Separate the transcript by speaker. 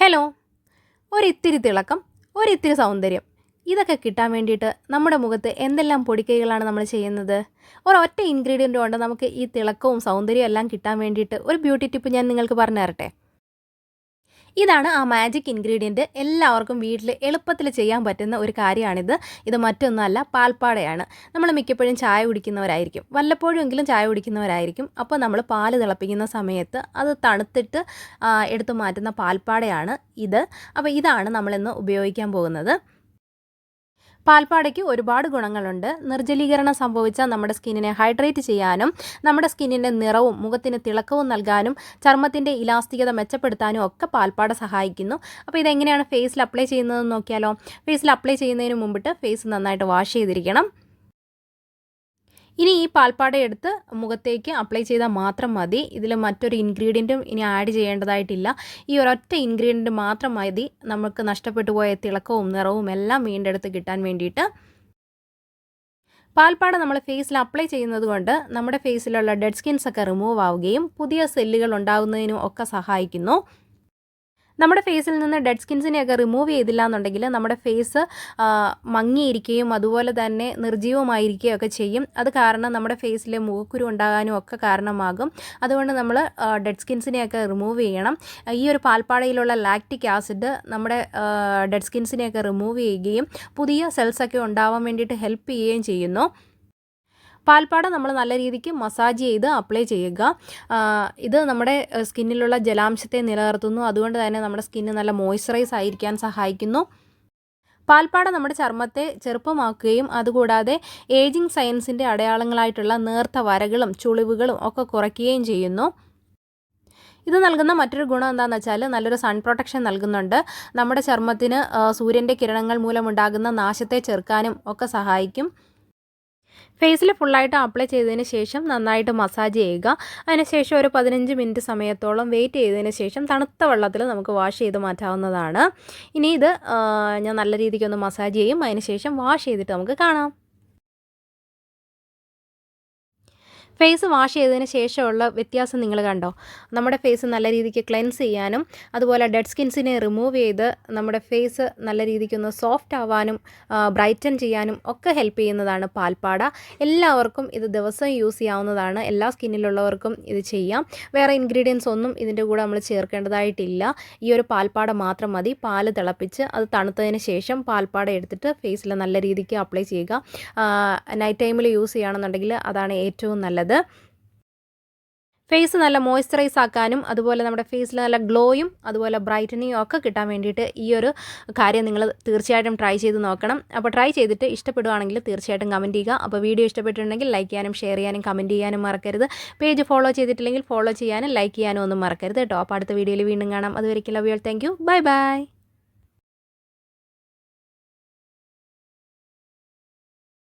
Speaker 1: Hello ഒരിത്തിരി തിളക്കം ഒരിത്തിരി സൗന്ദര്യം. ഇതൊക്കെ കിട്ടാൻ വേണ്ടിയിട്ട് നമ്മുടെ മുഖത്ത് എന്തെല്ലാം പൊടിക്കൈകളാണ് നമ്മൾ ചെയ്യുന്നത്? ഒരൊറ്റ ഇൻഗ്രീഡിയന്റ് കൊണ്ട് നമുക്ക് ഈ തിളക്കവും സൗന്ദര്യവും എല്ലാം കിട്ടാൻ വേണ്ടിയിട്ട് ഒരു ബ്യൂട്ടി ടിപ്പ് ഞാൻ നിങ്ങൾക്ക് പറഞ്ഞു തരട്ടെ ഇതാണ് ആ മാജിക് ഇൻഗ്രീഡിയന്റ് എല്ലാവർക്കും വീട്ടിൽ എളുപ്പത്തിൽ ചെയ്യാൻ പറ്റുന്ന ഒരു കാര്യമാണിത്. ഇത് മറ്റൊന്നുമല്ല പാൽപ്പാടയാണ്. നമ്മൾ മിക്കപ്പോഴും ചായ കുടിക്കുന്നവരായിരിക്കും. വല്ലപ്പോഴുമെങ്കിലും ചായ കുടിക്കുന്നവരായിരിക്കും. അപ്പോൾ നമ്മൾ പാൽ തിളപ്പിക്കുന്ന സമയത്ത് അത് തണുത്തിട്ട് എടുത്തു മാറ്റുന്ന പാൽപ്പാടയാണ് ഇത്. അപ്പോൾ ഇതാണ് നമ്മളിന്ന് ഉപയോഗിക്കാൻ പോകുന്നത്. പാൽപ്പാടയ്ക്ക് ഒരുപാട് ഗുണങ്ങളുണ്ട്. നിർജലീകരണം സംഭവിച്ച നമ്മുടെ സ്കിന്നിനെ ഹൈഡ്രേറ്റ് ചെയ്യാനും നമ്മുടെ സ്കിന്നിന്റെ നിറവും മുഖത്തിന് തിളക്കവും നൽകാനും ചർമ്മത്തിന്റെ ഇലാസ്തികത മെച്ചപ്പെടുത്താനും ഒക്കെ പാൽപ്പാട സഹായിക്കുന്നു. അപ്പോൾ ഇതെങ്ങനെയാണ് ഫേസിൽ അപ്ലൈ ചെയ്യുന്നതെന്ന് നോക്കിയാലോ? ഫേസിൽ അപ്ലൈ ചെയ്യുന്നതിന് മുമ്പിട്ട് ഫേസ് നന്നായിട്ട് വാഷ് ചെയ്തിരിക്കണം. ഇനി ഈ പാൽപ്പാട എടുത്ത് മുഖത്തേക്ക് അപ്ലൈ ചെയ്താൽ മാത്രം മതി. ഇതിൽ മറ്റൊരു ഇൻഗ്രീഡിയന്റും ഇനി ആഡ് ചെയ്യേണ്ടതായിട്ടില്ല. ഈ ഒരൊറ്റ ഇൻഗ്രീഡിയന്റ് മാത്രം മതി. നമുക്ക് നഷ്ടപ്പെട്ടു പോയ തിളക്കവും നിറവും എല്ലാം വീണ്ടെടുത്ത് കിട്ടാൻ വേണ്ടിയിട്ട്. പാൽപ്പാട നമ്മൾ ഫേസിൽ അപ്ലൈ ചെയ്യുന്നത് കൊണ്ട് നമ്മുടെ ഫേസിലുള്ള ഡെഡ് സ്കിൻസ് ഒക്കെ റിമൂവ് ആവുകയും പുതിയ സെല്ലുകൾ ഉണ്ടാകുന്നതിനും ഒക്കെ സഹായിക്കുന്നു. നമ്മുടെ ഫേസിൽ നിന്ന് ഡെഡ് സ്കിൻസിനെയൊക്കെ റിമൂവ് ചെയ്തില്ല എന്നുണ്ടെങ്കിൽ നമ്മുടെ ഫേസ് മങ്ങിയിരിക്കുകയും അതുപോലെ തന്നെ നിർജീവമായിരിക്കുകയും ഒക്കെ ചെയ്യും. അത് കാരണം നമ്മുടെ ഫേസിൽ മുഖക്കുരു ഉണ്ടാകാനും ഒക്കെ കാരണമാകും. അതുകൊണ്ട് നമ്മൾ ഡെഡ് സ്കിൻസിനെയൊക്കെ റിമൂവ് ചെയ്യണം. ഈ ഒരു പാൽപ്പാടയിലുള്ള ലാക്റ്റിക് ആസിഡ് നമ്മുടെ ഡെഡ് സ്കിൻസിനെയൊക്കെ റിമൂവ് ചെയ്യുകയും പുതിയ സെൽസൊക്കെ ഉണ്ടാവാൻ വേണ്ടിയിട്ട് ഹെൽപ്പ് ചെയ്യുകയും ചെയ്യുന്നു. പാൽപ്പാട നമ്മൾ നല്ല രീതിക്ക് മസാജ് ചെയ്ത് അപ്ലൈ ചെയ്യുക. ഇത് നമ്മുടെ സ്കിന്നിലുള്ള ജലാംശത്തെ നിലനിർത്തുന്നു. അതുകൊണ്ട് തന്നെ നമ്മുടെ സ്കിന്ന് നല്ല മോയ്സ്ചറൈസ് ആയിരിക്കാൻ സഹായിക്കുന്നു. പാൽപ്പാട നമ്മുടെ ചർമ്മത്തെ ചെറുപ്പമാക്കുകയും അതുകൂടാതെ ഏജിങ് സയൻസിന്റെ അടയാളങ്ങളായിട്ടുള്ള നേർത്ത വരകളും ചുളിവുകളും ഒക്കെ കുറയ്ക്കുകയും ചെയ്യുന്നു. ഇത് നൽകുന്ന മറ്റൊരു ഗുണം എന്താണെന്ന് വെച്ചാൽ നല്ലൊരു സൺ പ്രൊട്ടക്ഷൻ നൽകുന്നുണ്ട്. നമ്മുടെ ചർമ്മത്തിന് സൂര്യന്റെ കിരണങ്ങൾ മൂലമുണ്ടാകുന്ന നാശത്തെ ചെറുക്കാനും ഒക്കെ സഹായിക്കും. ഫേസിൽ ഫുള്ളായിട്ട് അപ്ലൈ ചെയ്തതിന് ശേഷം നന്നായിട്ട് മസാജ് ചെയ്യുക. അതിനുശേഷം ഒരു പതിനഞ്ച് മിനിറ്റ് സമയത്തോളം വെയിറ്റ് ചെയ്തതിന് ശേഷം തണുത്ത വെള്ളത്തിൽ നമുക്ക് വാഷ് ചെയ്ത് മാറ്റാവുന്നതാണ്. ഇനി ഇത് ഞാൻ നല്ല രീതിക്കൊന്ന് മസാജ് ചെയ്യും. അതിനുശേഷം വാഷ് ചെയ്തിട്ട് നമുക്ക് കാണാം. ഫേസ് വാഷ് ചെയ്തതിന് ശേഷമുള്ള വ്യത്യാസം നിങ്ങൾ കണ്ടോ? നമ്മുടെ ഫേസ് നല്ല രീതിക്ക് ക്ലെൻസ് ചെയ്യാനും അതുപോലെ ഡെഡ് സ്കിൻസിനെ റിമൂവ് ചെയ്ത് നമ്മുടെ ഫേസ് നല്ല രീതിക്കൊന്ന് സോഫ്റ്റ് ആവാനും ബ്രൈറ്റൻ ചെയ്യാനും ഒക്കെ ഹെൽപ്പ് ചെയ്യുന്നതാണ് പാൽപ്പാട. എല്ലാവർക്കും ഇത് ദിവസം യൂസ് ചെയ്യാവുന്നതാണ്. എല്ലാ സ്കിന്നിലുള്ളവർക്കും ഇത് ചെയ്യാം. വേറെ ഇൻഗ്രീഡിയൻസ് ഒന്നും ഇതിന്റെ കൂടെ നമ്മൾ ചേർക്കേണ്ടതായിട്ടില്ല. ഈ ഒരു പാൽപ്പാട മാത്രം മതി. പാൽ തിളപ്പിച്ച് അത് തണുത്തതിന് ശേഷം പാൽപ്പാട എടുത്തിട്ട് ഫേസിൽ നല്ല രീതിക്ക് അപ്ലൈ ചെയ്യുക. നൈറ്റ് ടൈമിൽ യൂസ് ചെയ്യുകയാണെന്നുണ്ടെങ്കിൽ അതാണ് ഏറ്റവും നല്ലത്. നല്ലത് ഫേസ് നല്ല മോയ്സ്ചറൈസ് ആക്കാനും അതുപോലെ നമ്മുടെ ഫേസിൽ നല്ല ഗ്ലോയും അതുപോലെ ബ്രൈറ്റനിങ്ങും ഒക്കെ കിട്ടാൻ വേണ്ടിയിട്ട് ഈ ഒരു കാര്യം നിങ്ങൾ തീർച്ചയായിട്ടും ട്രൈ ചെയ്ത് നോക്കണം. അപ്പോൾ ട്രൈ ചെയ്തിട്ട് ഇഷ്ടപ്പെടുവാണെങ്കിൽ തീർച്ചയായിട്ടും കമന്റ് ചെയ്യുക. അപ്പോൾ വീഡിയോ ഇഷ്ടപ്പെട്ടിട്ടുണ്ടെങ്കിൽ ലൈക്ക് ചെയ്യാനും ഷെയർ ചെയ്യാനും കമന്റ് ചെയ്യാനും മറക്കരുത്. പേജ് ഫോളോ ചെയ്തിട്ടില്ലെങ്കിൽ ഫോളോ ചെയ്യാനും ലൈക്ക് ചെയ്യാനും ഒന്നും മറക്കരുത് കേട്ടോ. അപ്പോൾ അടുത്ത വീഡിയോയിൽ വീണ്ടും കാണാം. അതുവരെയ്ക്കും love you thank you bye bye